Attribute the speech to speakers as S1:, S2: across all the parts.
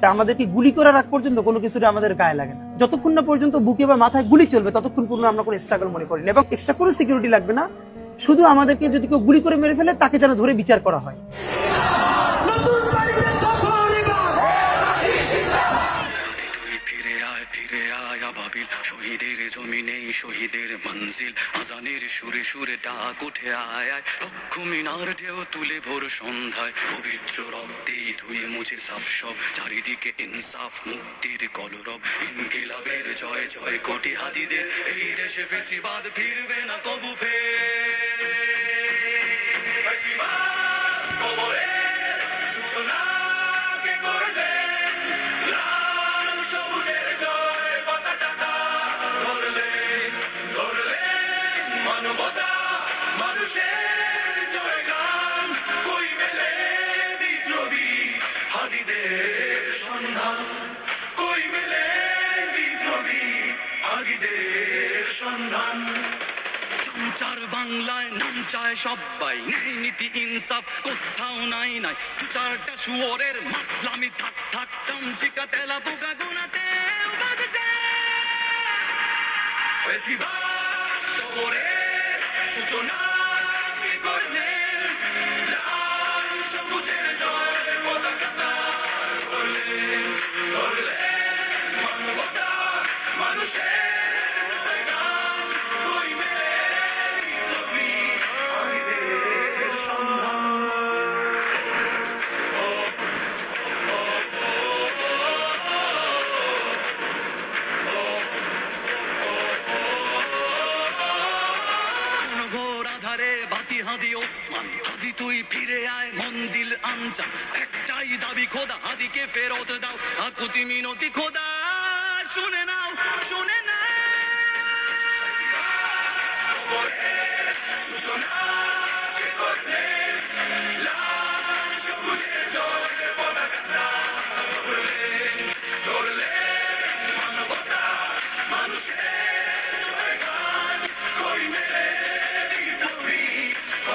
S1: তা আমাদেরকে গুলি করার আগ পর্যন্ত কোনো কিছুটা আমাদের গায়ে লাগে না। যতক্ষণ না পর্যন্ত বুকে বা মাথায় গুলি চলবে, ততক্ষণ পর্যন্ত আমরা কোনো স্ট্রাগল মনে করি না এবং এক্সট্রা কোনো সিকিউরিটি লাগবে না। শুধু আমাদেরকে যদি কেউ গুলি করে মেরে ফেলে, তাকে যেন ধরে বিচার করা হয়।
S2: মঞ্জিল আজানের সুরে সুরে ডাক উঠে আয় লক্ষ মিনার ঢেউ তুলে ভোর সন্ধ্যায়। পবিত্র রক্তে ধুয়ে মুছে সাফ সব। চারিদিকে ইনসাফ, মুক্তির কলরব। ইনকিলাবের জয় জয় কোটি হাতিদের এই দেশে ফেসিবাদ ফিরবে না কবু ফের। ফেসিবাদ, কবরের সূচনা। মানবতা চার বাংলায় নাম চায় সবাই, নেই নীতি ইনসাফ, কোথাও নাই নাই। চারটা শুয়োরের মাতলামি থাক থাক চামচিকা, তেলা পোকা গোনাতে বাজছে। কবরের সূচনা করলেন লাল সবুজের জয় পতাকাটা। আধারে বাতি হাদি ওসমান। হাদি তুই ফিরে আয় মন্দিল আনচান একটাই দাবি খোদা, হাদিকে ফেরত দাও। আকুতি মিনতি খোদা, শুনে নাও, শুনে কে করলে লাল সবুজের জয় পতাকাটা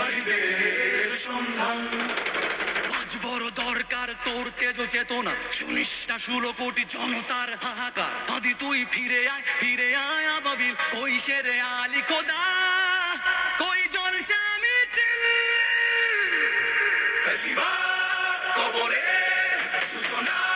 S2: হরিদের সন্ধান। আজ বড় দরকার তোর তেজ চেতনা শুনিস না ষোলো কোটি জনতার হাহাকার। আদি তুই ফিরে আয় ফিরে আয় আবাবিল কই সেরে আলি খোদা? কই জন স্বামী ফেসিবাদ কবরে সূচনা।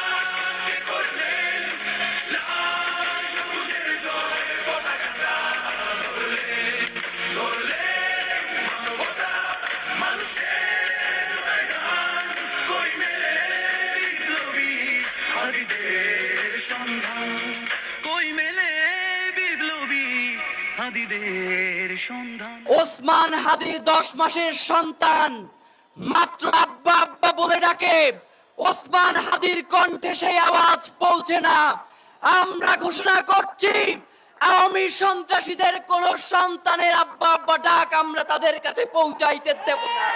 S2: সন্ধান কই মেলে বিপ্লবী হাদিদের সন্ধান
S3: ওসমান হাদির দশ মাসের সন্তান। মাত্র আব্বা আব্বা বলে ডাকে, ওসমান হাদির কণ্ঠে সেই আওয়াজ পৌঁছে না। আমরা ঘোষণা করছি, আওয়ামী সন্ত্রাসীদের কোন সন্তানের আব্বা আব্বা ডাক আমরা তাদের কাছে পৌঁছাইতে দেব না।